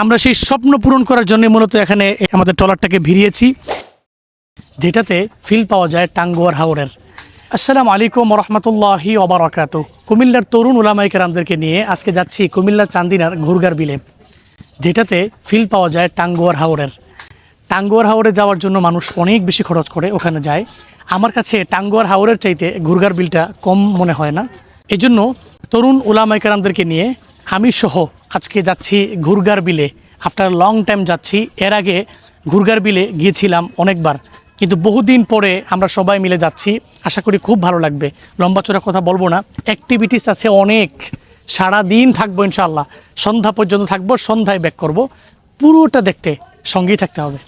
আমরা সেই স্বপ্ন পূরণ করার জন্য মূলত এখানে আমাদের ট্রলারটাকে ভিড়িয়েছি, যেটাতে ফিল পাওয়া যায় টাঙ্গুয়ার হাওরের। আসসালামু আলাইকুম রহমতুল্লাহি ওবরাকাত। কুমিল্লার তরুণ ওলামাই কেরামদেরকে নিয়ে আজকে যাচ্ছি কুমিল্লার চান্দিনার ঘুরগার বিলে, যেটাতে ফিল পাওয়া যায় টাঙ্গুয়ার হাওরের। টাঙ্গুয়ার হাওরে যাওয়ার জন্য মানুষ অনেক বেশি খরচ করে ওখানে যায়। আমার কাছে টাঙ্গুয়ার হাওরের চাইতে ঘুরগার বিলটা কম মনে হয় না। এজন্য তরুণ ওলামাই নিয়ে আমি সহ আজকে যাচ্ছি ঘুরগার বিলে। আফটার লং টাইম যাচ্ছি এর আগে ঘুরগার বিলে গিয়েছিলাম অনেকবার। কিন্তু বহুদিন পরে আমরা সবাই মিলে যাচ্ছি আশা করি খুব ভালো লাগবে। লম্বা চড়া কথা বলব না অ্যাক্টিভিটিস আছে অনেক। সারা দিন থাকব ইনশাল্লাহ সন্ধ্যা পর্যন্ত থাকব সন্ধ্যায় ব্যাক করব। পুরোটা দেখতে সঙ্গেই থাকতে হবে।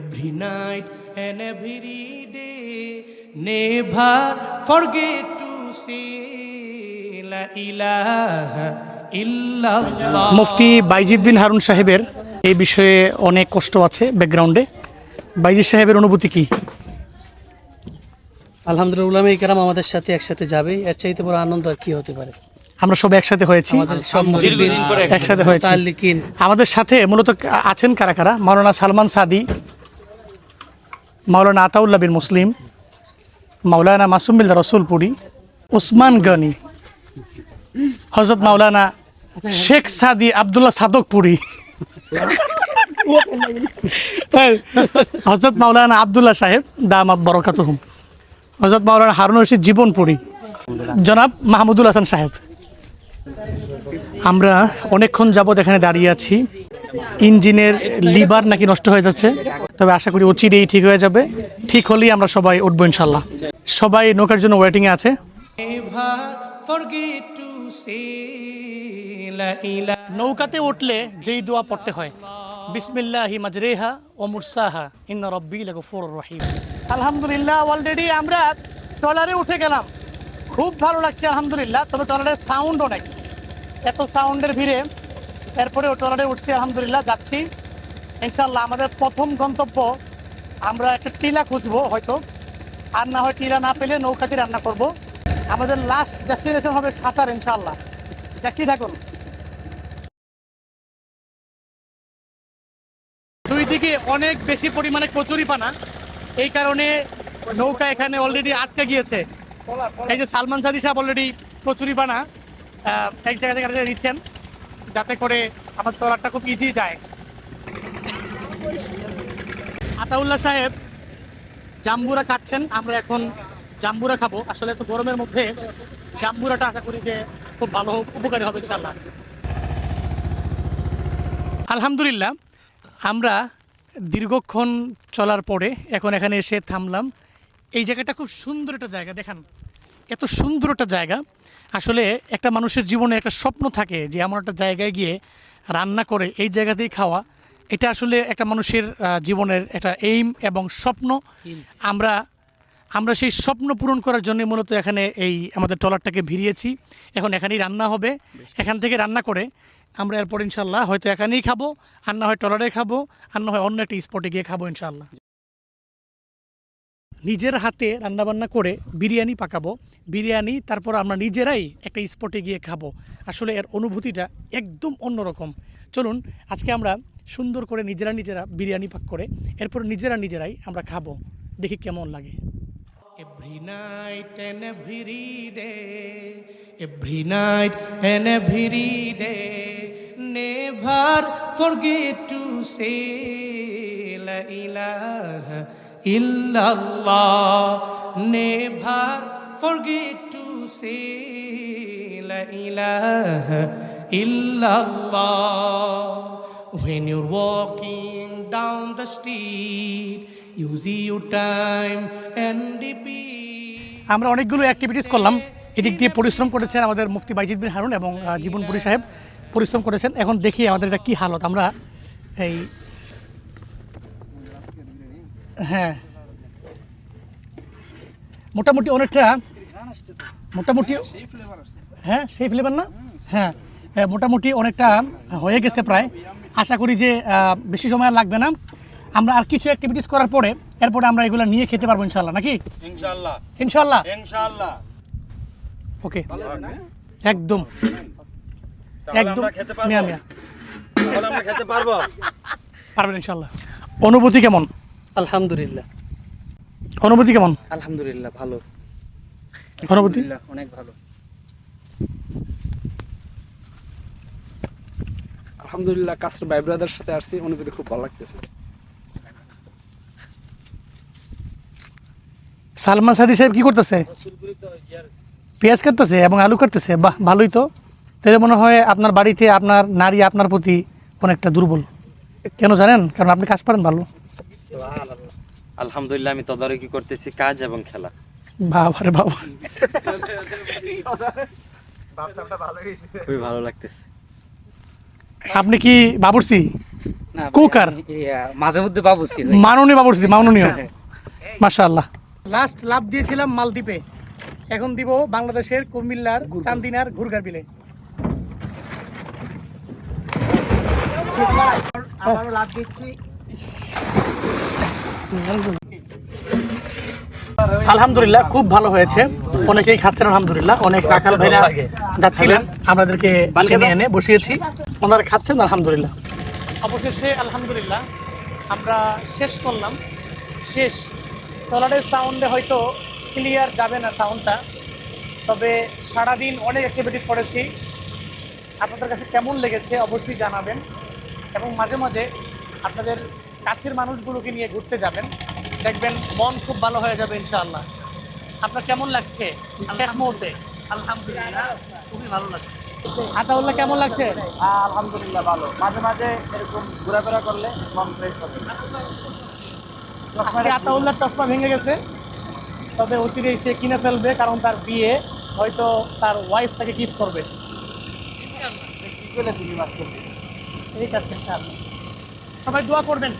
Every night and every day, never forget মুফতি বাইজিদ বিন হারুন সাহেবের এই বিষয়ে অনেক কষ্ট আছে ব্যাকগ্রাউন্ডে বাইজিদ সাহেবের অনুভূতি কি? আলহামদুলিল্লাহ উলামাই কেরাম আমাদের সাথে একসাথে যাবে। এর চাইতে বড় আনন্দ আর কি হতে পারে? আমরা সবাই একসাথে হয়েছি। সব একসাথে। হয়েছি। আমাদের সাথে মূলত আছেন কারা কারা? মাওলানা সালমান সাদি মাওলানা আতাউল্লাহ বিন মুসলিম মাওলানা মাসুম মাসুমিল্লা রসুলপুরি উসমান গনি হজরত মাওলানা শেখ সাদি আবদুল্লাহ সাদকপুরি। হজরত মাওলানা আবদুল্লাহ সাহেব দামাত বরকাতহুম। হজরত মাওলানা হারুন রশিদ জীবনপুরি। জনাব মাহমুদুল হাসান সাহেব আমরা অনেকক্ষণ যাবৎ এখানে দাঁড়িয়ে আছি। ইঞ্জিনের লিভার নাকি নষ্ট হয়ে যাচ্ছে তবে আশা করি অচিরেই ঠিক হয়ে যাবে। ঠিক হলেই আমরা সবাই উঠবো ইনশাল্লাহ সবাই নৌকার জন্য ওয়েটিংয়ে আছে। Never forget to say La নৌকাতে উঠলে যেই দোয়া পড়তে হয় বিসমিল্লাহি মাজরেহা ও মুরসাহা ইন্না রব্বি লাগফুর রহিম। আলহামদুলিল্লাহ অলরেডি আমরা ট্রলারে উঠে গেলাম। খুব ভালো লাগছে আলহামদুলিল্লাহ তবে ট্রলারের সাউন্ড অনেক এত সাউন্ডের ভিড়ে এরপরেও ট্রলারে উঠছি আলহামদুলিল্লাহ যাচ্ছি। ইনশাল্লাহ আমাদের প্রথম গন্তব্য আমরা একটা টিলা খুঁজবো হয়তো। আর না হয় টিলা না পেলে নৌকাতে রান্না করব। আমাদের লাস্ট ডেস্টিনেশন হবে সাঁতার ইনশাল্লাহ দেখি থাকুন দুই দিকে অনেক বেশি পরিমাণে কচুরি পানা। এই কারণে নৌকা এখানে অলরেডি আটকে গিয়েছে। এই যে সালমান সাদি সাহেব অলরেডি কচুরি পানা এক জায়গা থেকে নিচ্ছেন। যাতে করে আমার তলারটা খুব ইজি যায়। আতাউল্লাহ সাহেব জাম্বুরা কাটছেন। আমরা এখন জাম্বুরা খাব। আসলে তো গরমের মধ্যে জাম্বুরাটা আশা করি যে খুব ভালো উপকারী হবে ইনশাল্লাহ আলহামদুলিল্লাহ আমরা দীর্ঘক্ষণ চলার পরে এখন এখানে এসে থামলাম। এই জায়গাটা খুব সুন্দর একটা জায়গা দেখান এত সুন্দর একটা জায়গা। আসলে একটা মানুষের জীবনে একটা স্বপ্ন থাকে যে এমন একটা জায়গায় গিয়ে রান্না করে এই জায়গাতেই খাওয়া। এটা আসলে একটা মানুষের জীবনের একটা এইম এবং স্বপ্ন। আমরা আমরা সেই স্বপ্ন পূরণ করার জন্য মূলত এখানে এই আমাদের ট্রলারটাকে ভিড়িয়েছি। এখন এখানেই রান্না হবে। এখান থেকে রান্না করে আমরা এরপর ইনশাল্লাহ হয়তো এখানেই খাব, আর না হয় ট্রলারে খাব, আর না হয় অন্য একটা স্পটে গিয়ে খাব ইনশাল্লাহ নিজের হাতে রান্নাবান্না করে বিরিয়ানি পাকাবো। বিরিয়ানি, তারপর আমরা নিজেরাই একটা স্পটে গিয়ে খাব। আসলে এর অনুভূতিটা একদম অন্যরকম। চলুন, আজকে আমরা সুন্দর করে নিজেরা নিজেরা বিরিয়ানি পাক করে, এরপর নিজেরা নিজেরাই আমরা খাব। দেখি কেমন লাগে। Every night and every day, every night and every day, never forget to say La ilaha illallah. Never forget to say La ilaha illallah. When you're walking down the street, আমরা অনেকগুলো অ্যাক্টিভিটিস করলাম। এদিক দিয়ে পরিশ্রম করেছেন আমাদের মুফতি বাইজিদ বিন হারুন এবং জীবনপুরী সাহেব পরিশ্রম করেছেন। এখন দেখি আমাদের এটা কী হালত। আমরা এই হ্যাঁ। মোটামুটি অনেকটা, মোটামুটি হ্যাঁ সেই ফ্লেভার না? হ্যাঁ। মোটামুটি অনেকটা হয়ে গেছে প্রায়। আশা করি যে বেশি সময় লাগবে না। আমরা আর কিছু অ্যাক্টিভিটিস করার পরে এরপরে আমরা এগুলো নিয়ে খেতে পারব ইনশাল্লাহ নাকি? ইনশাল্লাহ ইনশাল্লাহ ইনশাল্লাহ ওকে। একদম। একদম। খেতে পারব? মিয়া মিয়া। তাহলে আমরা খেতে পারব? পারবেন ইনশাল্লাহ অনুভূতি কেমন? আলহামদুলিল্লাহ। অনুভূতি কেমন? আলহামদুলিল্লাহ ভালো। অনুভূতি? অনেক ভালো। আলহামদুলিল্লাহ কাছের ভাই ব্রাদার সাথে আসছি। অনুভূতি খুব ভালো লাগতেছে। সালমান সাদি সাহেব কি করতেছে? পেঁয়াজ কাটতেছে এবং আলু কাটতেছে? বাহ ভালোই তো। তাহলে মনে হয় আপনার বাড়িতে আপনার নারী আপনার প্রতি অনেকটা দুর্বল। কেন জানেন? কারণ আপনি কাজ পারেন ভালো। আলহামদুলিল্লাহ আমি তদারকি করতেছি কাজ এবং খেলা। বাবা রে বাবা। খুবই ভালো লাগতেছে। আপনি কি বাবুর্চি? কুকার? মাঝে মধ্যে বাবুছি মাননীয় বাবুর্চি মাননীয়। মাশাআল্লাহ। লাস্ট লাভ দিয়েছিলাম মালদ্বীপে। এখন দিব বাংলাদেশের কুমিল্লার চান্দিনার ঘুরঘার বিলে। আলহামদুলিল্লাহ খুব ভালো হয়েছে। অনেকেই খাচ্ছেন আলহামদুলিল্লাহ। অনেক রাখাল ভাইরা যাচ্ছিলেন। আমাদেরকে কিনে এনে বসিয়েছি। ওনারা খাচ্ছেন আলহামদুলিল্লাহ। অবশেষে আলহামদুলিল্লাহ আমরা শেষ করলাম। শেষ। ট্রলারের সাউন্ডে হয়তো ক্লিয়ার যাবে না সাউন্ডটা তবে সারাদিন অনেক অ্যাক্টিভিটিস করেছি। আপনাদের কাছে কেমন লেগেছে অবশ্যই জানাবেন। এবং মাঝে মাঝে আপনাদের কাছের মানুষগুলোকে নিয়ে ঘুরতে যাবেন। দেখবেন মন খুব ভালো হয়ে যাবে ইনশাআল্লাহ। আপনার কেমন লাগছে শেষ মুহূর্তে? আলহামদুলিল্লাহ খুবই ভালো লাগছে। আতাউল্লাহ কেমন লাগছে? আলহামদুলিল্লাহ ভালো। মাঝে মাঝে এরকম ঘোরাফেরা করলে মন ফ্রেশ হবে। আজকে আতাউল্লার চশমা ভেঙে গেছে। তবে অচিরেই সে কিনে ফেলবে কারণ তার বিয়ে হয়তো তার ওয়াইফ তাকে গিফট করবে। ঠিক আছে। সবাই দোয়া করবেন।